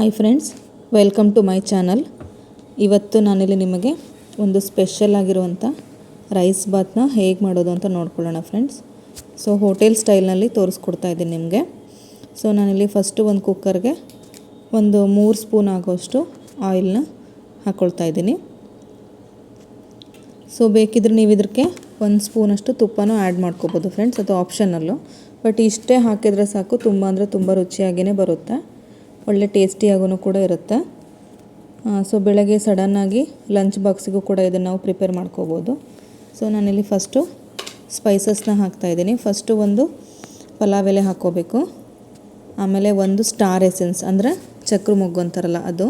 Hi friends welcome to my channel ಇವತ್ತು ನಾನಿಲ್ಲಿ ನಿಮಗೆ ಒಂದು ಸ್ಪೆಷಲ್ ಆಗಿರುವಂಥ ರೈಸ್ ಬಾತ್ನ ಹೇಗೆ ಮಾಡೋದು ಅಂತ ನೋಡ್ಕೊಳ್ಳೋಣ ಫ್ರೆಂಡ್ಸ್ ಸೊ ಹೋಟೆಲ್ ಸ್ಟೈಲ್ನಲ್ಲಿ ತೋರಿಸ್ಕೊಡ್ತಾ ಇದ್ದೀನಿ ನಿಮಗೆ. ಸೊ ನಾನಿಲ್ಲಿ ಫಸ್ಟು ಒಂದು ಕುಕ್ಕರ್ಗೆ ಒಂದು ಮೂರು ಸ್ಪೂನ್ ಆಗೋಷ್ಟು ಆಯಿಲ್ನ ಹಾಕ್ಕೊಳ್ತಾ ಇದ್ದೀನಿ. ಸೊ ಬೇಕಿದ್ರೆ ನೀವು ಇದಕ್ಕೆ ಒಂದು ಸ್ಪೂನಷ್ಟು ತುಪ್ಪನೂ ಆ್ಯಡ್ ಮಾಡ್ಕೋಬೋದು ಫ್ರೆಂಡ್ಸ್ ಅದು ಆಪ್ಷನಲ್ಲು ಬಟ್ ಇಷ್ಟೇ ಹಾಕಿದರೆ ಸಾಕು, ತುಂಬ ಅಂದರೆ ತುಂಬ ರುಚಿಯಾಗಿಯೇ ಬರುತ್ತೆ. ಒಳ್ಳೆ ಟೇಸ್ಟಿಯಾಗೂ ಕೂಡ ಇರುತ್ತೆ. ಸೊ ಬೆಳಗ್ಗೆ ಸಡನ್ನಾಗಿ ಲಂಚ್ ಬಾಕ್ಸಿಗೂ ಕೂಡ ಇದನ್ನು ನಾವು ಪ್ರಿಪೇರ್ ಮಾಡ್ಕೋಬೋದು. ಸೊ ನಾನಿಲ್ಲಿ ಫಸ್ಟು ಸ್ಪೈಸಸ್ನ ಹಾಕ್ತಾಯಿದ್ದೀನಿ ಫಸ್ಟು ಒಂದು ಪಲಾವ್ ಎಲೆ ಹಾಕ್ಕೋಬೇಕು. ಆಮೇಲೆ ಒಂದು ಸ್ಟಾರ್ ಎಸೆನ್ಸ್ ಅಂದರೆ ಚಕ್ರ ಮೊಗ್ಗು ಅಂತಾರಲ್ಲ ಅದು.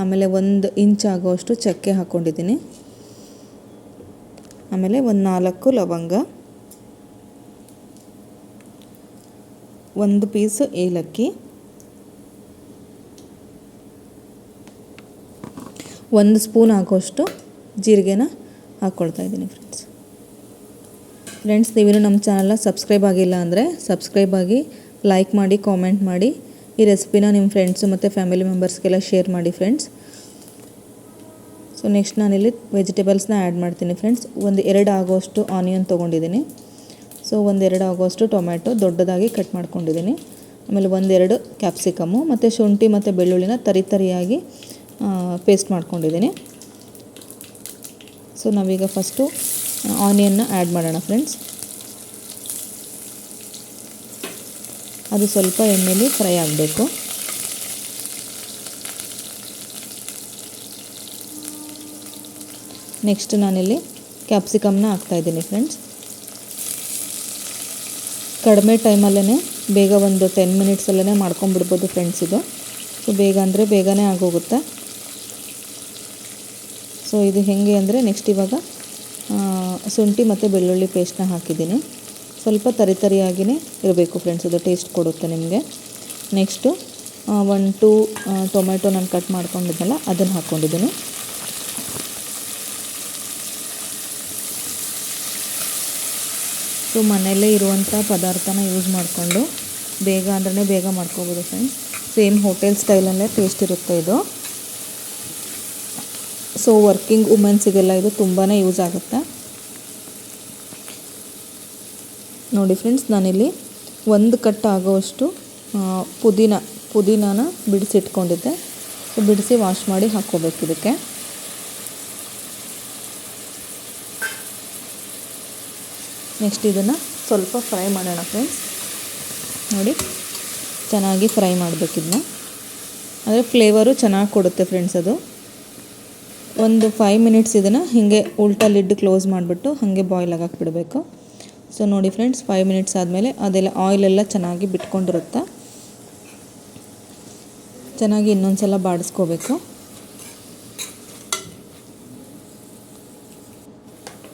ಆಮೇಲೆ ಒಂದು ಇಂಚ್ ಆಗೋಷ್ಟು ಚಕ್ಕೆ ಹಾಕ್ಕೊಂಡಿದ್ದೀನಿ. ಆಮೇಲೆ ಒಂದು ನಾಲ್ಕು ಲವಂಗ. ಒಂದು ಪೀಸು ಏಲಕ್ಕಿ. ಒಂದು ಸ್ಪೂನ್ ಹಾಕೋಷ್ಟು ಜೀರಿಗೆನ ಹಾಕ್ಕೊಳ್ತಾ ಇದ್ದೀನಿ ಫ್ರೆಂಡ್ಸ್ ಫ್ರೆಂಡ್ಸ್ ನೀವೇನು ನಮ್ಮ ಚಾನಲ್ನ ಸಬ್ಸ್ಕ್ರೈಬ್ ಆಗಿಲ್ಲ ಅಂದರೆ ಸಬ್ಸ್ಕ್ರೈಬ್ ಆಗಿ ಲೈಕ್ ಮಾಡಿ ಕಾಮೆಂಟ್ ಮಾಡಿ. ಈ ರೆಸಿಪಿನ ನಿಮ್ಮ ಫ್ರೆಂಡ್ಸು ಮತ್ತು ಫ್ಯಾಮಿಲಿ ಮೆಂಬರ್ಸ್ಗೆಲ್ಲ ಶೇರ್ ಮಾಡಿ ಫ್ರೆಂಡ್ಸ್ ಸೊ ನೆಕ್ಸ್ಟ್ ನಾನಿಲ್ಲಿ ವೆಜಿಟೇಬಲ್ಸ್ನ ಆ್ಯಡ್ ಮಾಡ್ತೀನಿ ಫ್ರೆಂಡ್ಸ್ ಒಂದು ಎರಡು ಆಗೋಷ್ಟು ಆನಿಯನ್ ತೊಗೊಂಡಿದ್ದೀನಿ. ಸೊ ಒಂದೆರಡು ಆಗೋಷ್ಟು ಟೊಮ್ಯಾಟೊ ದೊಡ್ಡದಾಗಿ ಕಟ್ ಮಾಡ್ಕೊಂಡಿದ್ದೀನಿ. ಆಮೇಲೆ ಒಂದೆರಡು ಕ್ಯಾಪ್ಸಿಕಮ್ಮು ಮತ್ತು ಶುಂಠಿ ಮತ್ತು ಬೆಳ್ಳುಳ್ಳಿನ ತರಿ ತರಿಯಾಗಿ ಪೇಸ್ಟ್ ಮಾಡ್ಕೊಂಡಿದ್ದೀನಿ. ಸೊ ನಾವೀಗ ಫಸ್ಟು ಆನಿಯನ್ನ ಆ್ಯಡ್ ಮಾಡೋಣ ಫ್ರೆಂಡ್ಸ್ ಅದು ಸ್ವಲ್ಪ ಎಣ್ಣೆಲಿ ಫ್ರೈ ಆಗಬೇಕು. ನೆಕ್ಸ್ಟ್ ನಾನಿಲ್ಲಿ ಕ್ಯಾಪ್ಸಿಕಮ್ನ ಹಾಕ್ತಾಯಿದ್ದೀನಿ ಫ್ರೆಂಡ್ಸ್ ಕಡಿಮೆ ಟೈಮಲ್ಲೇ ಬೇಗ ಒಂದು ಟೆನ್ ಮಿನಿಟ್ಸಲ್ಲೇ ಮಾಡ್ಕೊಂಬಿಡ್ಬೋದು ಫ್ರೆಂಡ್ಸ್ ಇದು. ಸೊ ಬೇಗ ಅಂದರೆ ಬೇಗನೆ ಆಗೋಗುತ್ತೆ. ಸೊ ಇದು ಹೇಗೆ ಅಂದರೆ ನೆಕ್ಸ್ಟ್ ಇವಾಗ ಶುಂಠಿ ಮತ್ತು ಬೆಳ್ಳುಳ್ಳಿ ಪೇಸ್ಟ್ನ ಹಾಕಿದ್ದೀನಿ. ಸ್ವಲ್ಪ ತರಿತರಿಯಾಗಿಯೇ ಇರಬೇಕು ಫ್ರೆಂಡ್ಸ್ ಅದು ಟೇಸ್ಟ್ ಕೊಡುತ್ತೆ ನಿಮಗೆ. ನೆಕ್ಸ್ಟು ಒನ್ ಟೂ ಟೊಮೆಟೊ ನಾನು ಕಟ್ ಮಾಡ್ಕೊಂಡಿದ್ದಲ್ಲ ಅದನ್ನು ಹಾಕ್ಕೊಂಡಿದ್ದೀನಿ ಸೊ ಮನೆಯಲ್ಲೇ ಇರುವಂಥ ಪದಾರ್ಥನ ಯೂಸ್ ಮಾಡಿಕೊಂಡು, ಬೇಗ ಅಂದ್ರೆ ಬೇಗ ಮಾಡ್ಕೋಬೋದು ಫ್ರೆಂಡ್ಸ್ ಸೇಮ್ ಹೋಟೆಲ್ ಸ್ಟೈಲಲ್ಲೇ ಟೇಸ್ಟ್ ಇರುತ್ತೆ ಇದು. ಸೊ ವರ್ಕಿಂಗ್ ವುಮೆನ್ಸಿಗೆಲ್ಲ ಇದು ತುಂಬಾ ಯೂಸ್ ಆಗುತ್ತೆ. ನೋಡಿ ಫ್ರೆಂಡ್ಸ್ ನಾನಿಲ್ಲಿ ಒಂದು ಕಟ್ ಆಗೋವಷ್ಟು ಪುದೀನ, ಪುದೀನಾನ ಬಿಡಿಸಿಟ್ಕೊಂಡಿದ್ದೆ. ಸೊ ಬಿಡಿಸಿ ವಾಶ್ ಮಾಡಿ ಹಾಕ್ಕೋಬೇಕು ಇದಕ್ಕೆ. ನೆಕ್ಸ್ಟ್ ಇದನ್ನು ಸ್ವಲ್ಪ ಫ್ರೈ ಮಾಡೋಣ ಫ್ರೆಂಡ್ಸ್ ನೋಡಿ, ಚೆನ್ನಾಗಿ ಫ್ರೈ ಮಾಡಬೇಕು ಇದನ್ನ ಅಂದರೆ ಫ್ಲೇವರು ಚೆನ್ನಾಗಿ ಕೊಡುತ್ತೆ ಫ್ರೆಂಡ್ಸ್ ಅದು. ಒಂದು ಫೈವ್ ಮಿನಿಟ್ಸ್ ಇದನ್ನು ಹೀಗೆ ಉಲ್ಟಾ ಲಿಡ್ ಕ್ಲೋಸ್ ಮಾಡಿಬಿಟ್ಟು ಹಾಗೆ ಬಾಯ್ಲ್ ಆಗಕ್ಕೆ ಬಿಡಬೇಕು ಸೊ ನೋಡಿ ಫ್ರೆಂಡ್ಸ್ ಫೈವ್ ಮಿನಿಟ್ಸ್ ಆದಮೇಲೆ ಅದೆಲ್ಲ ಆಯಿಲೆಲ್ಲ ಚೆನ್ನಾಗಿ ಬಿಟ್ಕೊಂಡಿರುತ್ತೆ. ಚೆನ್ನಾಗಿ ಇನ್ನೊಂದು ಸಲ ಬಾಡಿಸ್ಕೋಬೇಕು.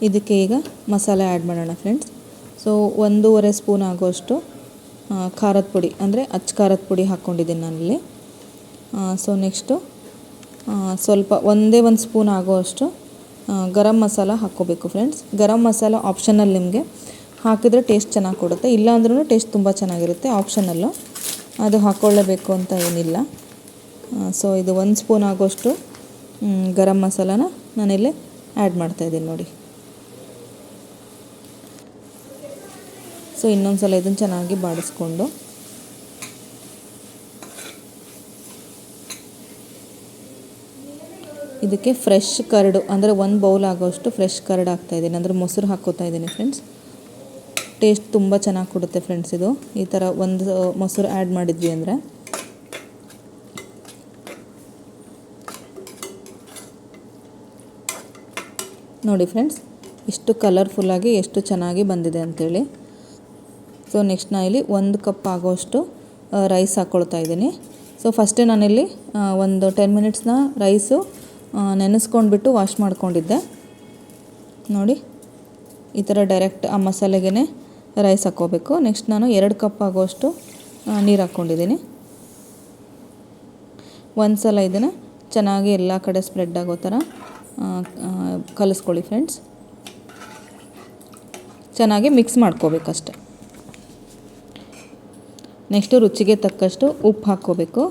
ಇದಕ್ಕೆ ಈಗ ಮಸಾಲೆ ಆ್ಯಡ್ ಮಾಡೋಣ ಫ್ರೆಂಡ್ಸ್ ಸೊ ಒಂದೂವರೆ ಸ್ಪೂನ್ ಆಗೋಷ್ಟು ಖಾರದ ಪುಡಿ, ಅಂದರೆ ಅಚ್ಚ ಖಾರದ ಪುಡಿ ಹಾಕ್ಕೊಂಡಿದ್ದೀನಿ ನಾನಿಲ್ಲಿ. ಸೊ ನೆಕ್ಸ್ಟು ಸ್ವಲ್ಪ ಒಂದೇ ಒಂದು ಸ್ಪೂನ್ ಆಗೋಷ್ಟು ಗರಂ ಮಸಾಲ ಹಾಕ್ಕೋಬೇಕು ಫ್ರೆಂಡ್ಸ್ ಗರಂ ಮಸಾಲ ಆಪ್ಷನಲ್ ನಿಮಗೆ ಹಾಕಿದ್ರೆ ಟೇಸ್ಟ್ ಚೆನ್ನಾಗಿ ಕೊಡುತ್ತೆ. ಇಲ್ಲ ಅಂದ್ರೂ ಟೇಸ್ಟ್ ತುಂಬ ಚೆನ್ನಾಗಿರುತ್ತೆ ಆಪ್ಷನಲ್ಲು ಅದು ಹಾಕ್ಕೊಳ್ಳೇಬೇಕು ಅಂತ ಏನಿಲ್ಲ. ಸೊ ಇದು ಒಂದು ಸ್ಪೂನ್ ಆಗೋಷ್ಟು ಗರಂ ಮಸಾಲಾನ ನಾನಿಲ್ಲಿ ಆ್ಯಡ್ ಮಾಡ್ತಾಯಿದ್ದೀನಿ ನೋಡಿ. ಸೊ ಇನ್ನೊಂದು ಸಲ ಇದನ್ನು ಚೆನ್ನಾಗಿ ಬಾಡಿಸ್ಕೊಂಡು ಇದಕ್ಕೆ ಫ್ರೆಶ್ ಕರ್ಡು ಅಂದರೆ ಒಂದು ಬೌಲ್ ಆಗೋಷ್ಟು ಫ್ರೆಶ್ ಕರ್ಡ್ ಹಾಕ್ತಾಯಿದ್ದೀನಿ ಅಂದರೆ ಮೊಸರು ಹಾಕೋತಾ ಇದ್ದೀನಿ ಫ್ರೆಂಡ್ಸ್ ಟೇಸ್ಟ್ ತುಂಬ ಚೆನ್ನಾಗಿ ಕೊಡುತ್ತೆ ಫ್ರೆಂಡ್ಸ್ ಇದು. ಈ ಥರ ಒಂದು ಮೊಸರು ಆ್ಯಡ್ ಮಾಡಿದ್ವಿ ಅಂದರೆ. ನೋಡಿ ಫ್ರೆಂಡ್ಸ್ ಇಷ್ಟು ಕಲರ್ಫುಲ್ಲಾಗಿ ಎಷ್ಟು ಚೆನ್ನಾಗಿ ಬಂದಿದೆ ಅಂಥೇಳಿ ಸೊ ನೆಕ್ಸ್ಟ್ ನಾನಿಲ್ಲಿ ಒಂದು ಕಪ್ ಆಗೋಷ್ಟು ರೈಸ್ ಹಾಕ್ಕೊಳ್ತಾ ಇದ್ದೀನಿ. ಸೊ ಫಸ್ಟೇ ನಾನಿಲ್ಲಿ ಒಂದು ಟೆನ್ ಮಿನಿಟ್ಸ್ನ ರೈಸು ನೆನೆಸ್ಕೊಂಡ್ಬಿಟ್ಟು ವಾಶ್ ಮಾಡ್ಕೊಂಡಿದ್ದೆ. ನೋಡಿ, ಈ ಥರ ಡೈರೆಕ್ಟ್ ಆ ಮಸಾಲೆಗೆ ರೈಸ್ ಹಾಕ್ಕೋಬೇಕು. ನೆಕ್ಸ್ಟ್ ನಾನು ಎರಡು ಕಪ್ ಆಗೋಷ್ಟು ನೀರು ಹಾಕ್ಕೊಂಡಿದ್ದೀನಿ. ಒಂದು ಸಲ ಇದನ್ನು ಚೆನ್ನಾಗಿ ಎಲ್ಲ ಕಡೆ ಸ್ಪ್ರೆಡ್ ಆಗೋ ಥರ ಕಲಿಸ್ಕೊಳ್ಳಿ ಫ್ರೆಂಡ್ಸ್ ಚೆನ್ನಾಗಿ ಮಿಕ್ಸ್ ಮಾಡ್ಕೋಬೇಕಷ್ಟೆ. ನೆಕ್ಸ್ಟು ರುಚಿಗೆ ತಕ್ಕಷ್ಟು ಉಪ್ಪು ಹಾಕ್ಕೋಬೇಕು.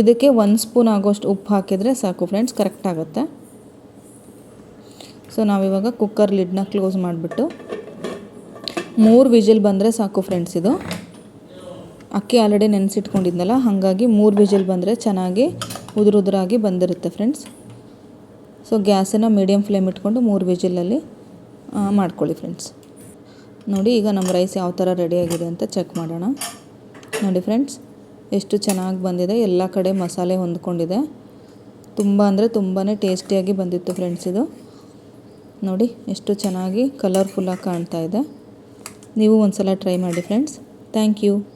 ಇದಕ್ಕೆ ಒಂದು ಸ್ಪೂನ್ ಆಗೋಷ್ಟು ಉಪ್ಪು ಹಾಕಿದರೆ ಸಾಕು ಫ್ರೆಂಡ್ಸ್ ಕರೆಕ್ಟ್ ಆಗುತ್ತೆ. ಸೊ ನಾವಿವಾಗ ಕುಕ್ಕರ್ ಲಿಡ್ನ ಕ್ಲೋಸ್ ಮಾಡಿಬಿಟ್ಟು ಮೂರು ವಿಜಿಲ್ ಬಂದರೆ ಸಾಕು ಫ್ರೆಂಡ್ಸ್ ಇದು. ಅಕ್ಕಿ ಆಲ್ರೆಡಿ ನೆನೆಸಿಟ್ಕೊಂಡಿದ್ನಲ್ಲ, ಹಾಗಾಗಿ ಮೂರು ವಿಜಿಲ್ ಬಂದರೆ ಚೆನ್ನಾಗಿ ಉದುರುದುರಾಗಿ ಬಂದಿರುತ್ತೆ ಫ್ರೆಂಡ್ಸ್ ಸೊ ಗ್ಯಾಸನ್ನು ಮೀಡಿಯಮ್ ಫ್ಲೇಮ್ ಇಟ್ಕೊಂಡು ಮೂರು ವಿಜಿಲಲ್ಲಿ ಮಾಡ್ಕೊಳ್ಳಿ ಫ್ರೆಂಡ್ಸ್ ನೋಡಿ ಈಗ ನಮ್ಮ ರೈಸ್ ಯಾವ ಥರ ರೆಡಿಯಾಗಿದೆ ಅಂತ ಚೆಕ್ ಮಾಡೋಣ. ನೋಡಿ ಫ್ರೆಂಡ್ಸ್ ಎಷ್ಟು ಚೆನ್ನಾಗಿ ಬಂದಿದೆ. ಎಲ್ಲ ಕಡೆ ಮಸಾಲೆ ಹೊಂದ್ಕೊಂಡಿದೆ. ತುಂಬ ಅಂದರೆ ತುಂಬಾ ಟೇಸ್ಟಿಯಾಗಿ ಬಂದಿತ್ತು ಫ್ರೆಂಡ್ಸ್ ಇದು. ನೋಡಿ, ಎಷ್ಟು ಚೆನ್ನಾಗಿ ಕಲರ್ಫುಲ್ಲಾಗಿ ಕಾಣ್ತಾ ಇದೆ. ನೀವು ಒಂದು ಸಲ ಟ್ರೈ ಮಾಡಿ ಫ್ರೆಂಡ್ಸ್. Thank you